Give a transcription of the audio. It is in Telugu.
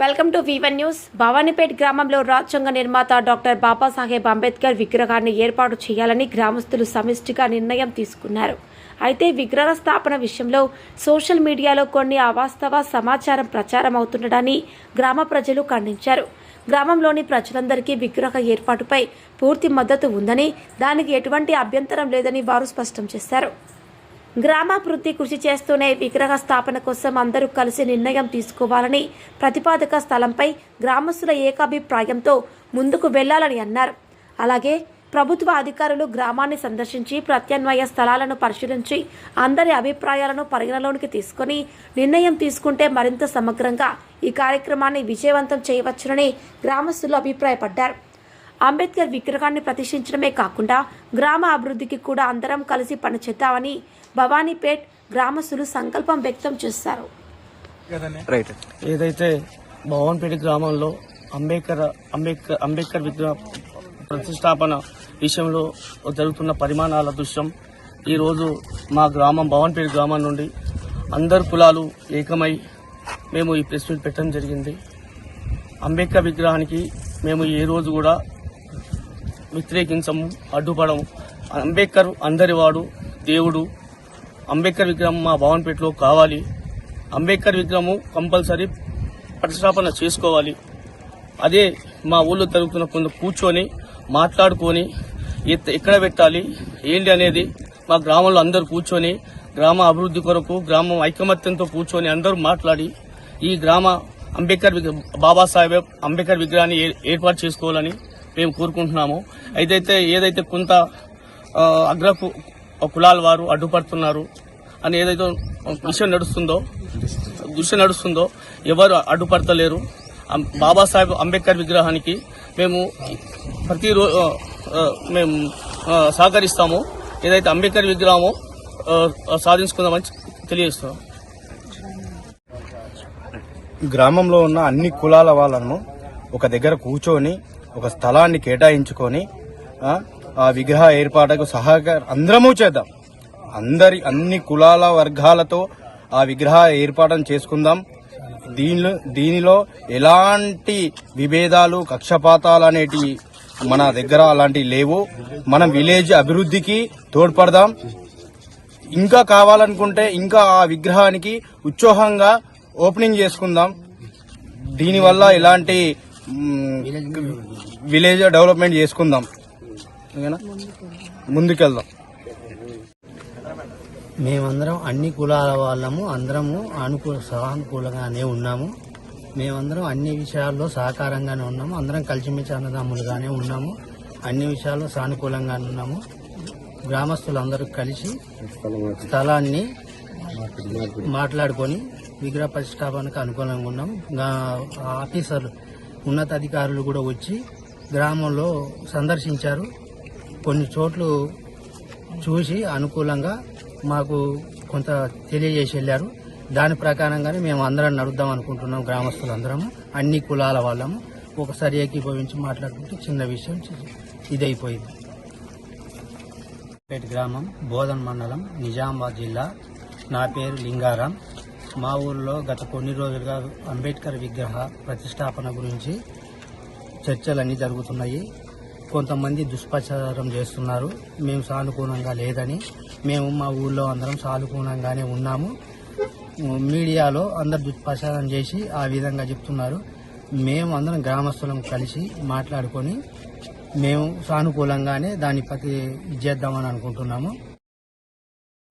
వెల్కమ్ టు వివన్ న్యూస్ భవానీపేట్ గ్రామంలో రాజ్యాంగ నిర్మాత డాక్టర్ బాబాసాహెబ్ అంబేద్కర్ విగ్రహాన్ని ఏర్పాటు చేయాలని గ్రామస్తులు సమిష్టిగా నిర్ణయం తీసుకున్నారు. అయితే విగ్రహ స్థాపన విషయంలో సోషల్ మీడియాలో కొన్ని అవాస్తవ సమాచారం ప్రచారం అవుతుండడాన్ని గ్రామ ప్రజలు ఖండించారు. గ్రామంలోని ప్రజలందరికీ విగ్రహ ఏర్పాటుపై పూర్తి మద్దతు ఉందని దానికి ఎటువంటి అభ్యంతరం లేదని వారు స్పష్టం చేశారు. గ్రామాభివృద్ధి కృషి చేస్తూనే విగ్రహ స్థాపన కోసం అందరూ కలిసి నిర్ణయం తీసుకోవాలని ప్రతిపాదక స్థలంపై గ్రామస్తుల ఏకాభిప్రాయంతో ముందుకు వెళ్ళాలని అన్నారు. అలాగే ప్రభుత్వ అధికారులు గ్రామాన్ని సందర్శించి ప్రత్యామ్నాయ స్థలాలను పరిశీలించి అందరి అభిప్రాయాలను పరిగణలోనికి తీసుకొని నిర్ణయం తీసుకుంటే మరింత సమగ్రంగా ఈ కార్యక్రమాన్ని విజయవంతం చేయవచ్చునని గ్రామస్తులు అభిప్రాయపడ్డారు. అంబేద్కర్ విగ్రహాన్ని ప్రతిష్ఠించడమే కాకుండా గ్రామ అభివృద్ధికి కూడా అందరం కలిసి పనిచేద్దామని భవానీపేట్ గ్రామస్తులు సంకల్పం వ్యక్తం చేశారు. రైట్. ఏదైతే భవన్పేట గ్రామంలో అంబేద్కర్ అంబేద్కర్ అంబేద్కర్ విగ్రహ ప్రతిష్టాపన విషయంలో జరుగుతున్న పరిమాణాల దృశ్యం ఈరోజు మా గ్రామం భవన్పేట గ్రామం నుండి అందరు కులాలు ఏకమై మేము ఈ ప్రెస్ మీట్ పెట్టడం జరిగింది. అంబేద్కర్ విగ్రహానికి మేము ఏ రోజు కూడా వ్యతిరేకించము అడ్డుపడము. అంబేద్కర్ అందరివాడు దేవుడు. అంబేద్కర్ విగ్రహం మా భవన్పేటలో కావాలి. అంబేద్కర్ విగ్రహము కంపల్సరీ ప్రతిష్టాపన చేసుకోవాలి. అదే మా ఊళ్ళో జరుగుతున్న కొంత కూర్చొని మాట్లాడుకొని ఎక్కడ పెట్టాలి ఏంటి అనేది మా గ్రామంలో అందరూ కూర్చొని గ్రామ అభివృద్ధి కొరకు గ్రామం ఐకమత్యంతో కూర్చొని అందరూ మాట్లాడి ఈ గ్రామ అంబేద్కర్ విగ్ర- బాబాసాహెబ్ అంబేద్కర్ విగ్రహాన్ని ఏ- ఏర్పాటు చేసుకోవాలని మేము కోరుకుంటున్నాము. అయితే ఏదైతే కొంత అగ్ర కులాల వారు అడ్డుపడుతున్నారు అని ఏదైతే విషయం నడుస్తుందో దృశ్యం నడుస్తుందో ఎవరు అడ్డుపడతలేరు. బాబాసాహెబ్ అంబేద్కర్ విగ్రహానికి మేము ప్రతిరోజు మేము సహకరిస్తాము. ఏదైతే అంబేద్కర్ విగ్రహమో సాధించుకుందామని తెలియజేస్తున్నాం. గ్రామంలో ఉన్న అన్ని కులాల వాళ్ళను ఒక దగ్గర కూర్చొని ఒక స్థలాన్ని కేటాయించుకొని ఆ, విగ్రహ ఏర్పాటుకు సహకార అందరము చేద్దాం. అందరి అన్ని కులాల వర్గాలతో ఆ విగ్రహ ఏర్పాటును చేసుకుందాం. దీనిలో దీనిలో ఎలాంటి విభేదాలు కక్షపాతాలు అనేటి మన దగ్గర అలాంటివి లేవు. మనం విలేజ్ అభివృద్ధికి తోడ్పడదాం. ఇంకా కావాలనుకుంటే ఇంకా ఆ విగ్రహానికి ఉత్సాహంగా ఓపెనింగ్ చేసుకుందాం. దీనివల్ల ఎలాంటి విలేజ్ డెవలప్మెంట్ చేసుకుందాం. ఓకేనా? ముందుకెళ్దాం. మేమందరం అన్ని కులాల వాళ్ళము అందరము అనుకూల సానుకూలంగానే ఉన్నాము. మేమందరం అన్ని విషయాల్లో సహకారంగానే ఉన్నాము. అందరం కలిసిమెలిసి అన్నదమ్ములుగానే ఉన్నాము. అన్ని విషయాల్లో సానుకూలంగానే ఉన్నాము. గ్రామస్తులందరూ కలిసి స్థలాన్ని మాట్లాడుకొని విగ్రహ ప్రతిష్టాపనకు అనుకూలంగా ఉన్నాము. ఆఫీసర్లు ఉన్నతాధికారులు కూడా వచ్చి గ్రామంలో సందర్శించారు. కొన్ని చోట్లు చూసి అనుకూలంగా మాకు కొంత తెలియజేసి వెళ్ళారు. దాని ప్రకారంగానే మేము అందరం నడుద్దాం అనుకుంటున్నాం గ్రామస్తులందరము అన్ని కులాల వాళ్ళము. ఒకసారి ఏకీభవించి మాట్లాడుకుంటే చిన్న విషయం ఇదైపోయింది. పేట గ్రామం బోధన్ మండలం నిజామాబాద్ జిల్లా. నా పేరు లింగారాం. మా ఊర్లో గత కొన్ని రోజులుగా అంబేద్కర్ విగ్రహ ప్రతిష్టాపన గురించి చర్చలన్నీ జరుగుతున్నాయి. కొంతమంది దుష్ప్రచారం చేస్తున్నారు. మేము సానుకూలంగా లేదని. మేము మా ఊళ్ళో అందరం సానుకూలంగానే ఉన్నాము. మీడియాలో అందరు దుష్ప్రచారం చేసి ఆ విధంగా చెప్తున్నారు. మేము అందరం గ్రామస్తులం కలిసి మాట్లాడుకొని మేము సానుకూలంగానే దాన్ని ప్రతి చేద్దామని అనుకుంటున్నాము.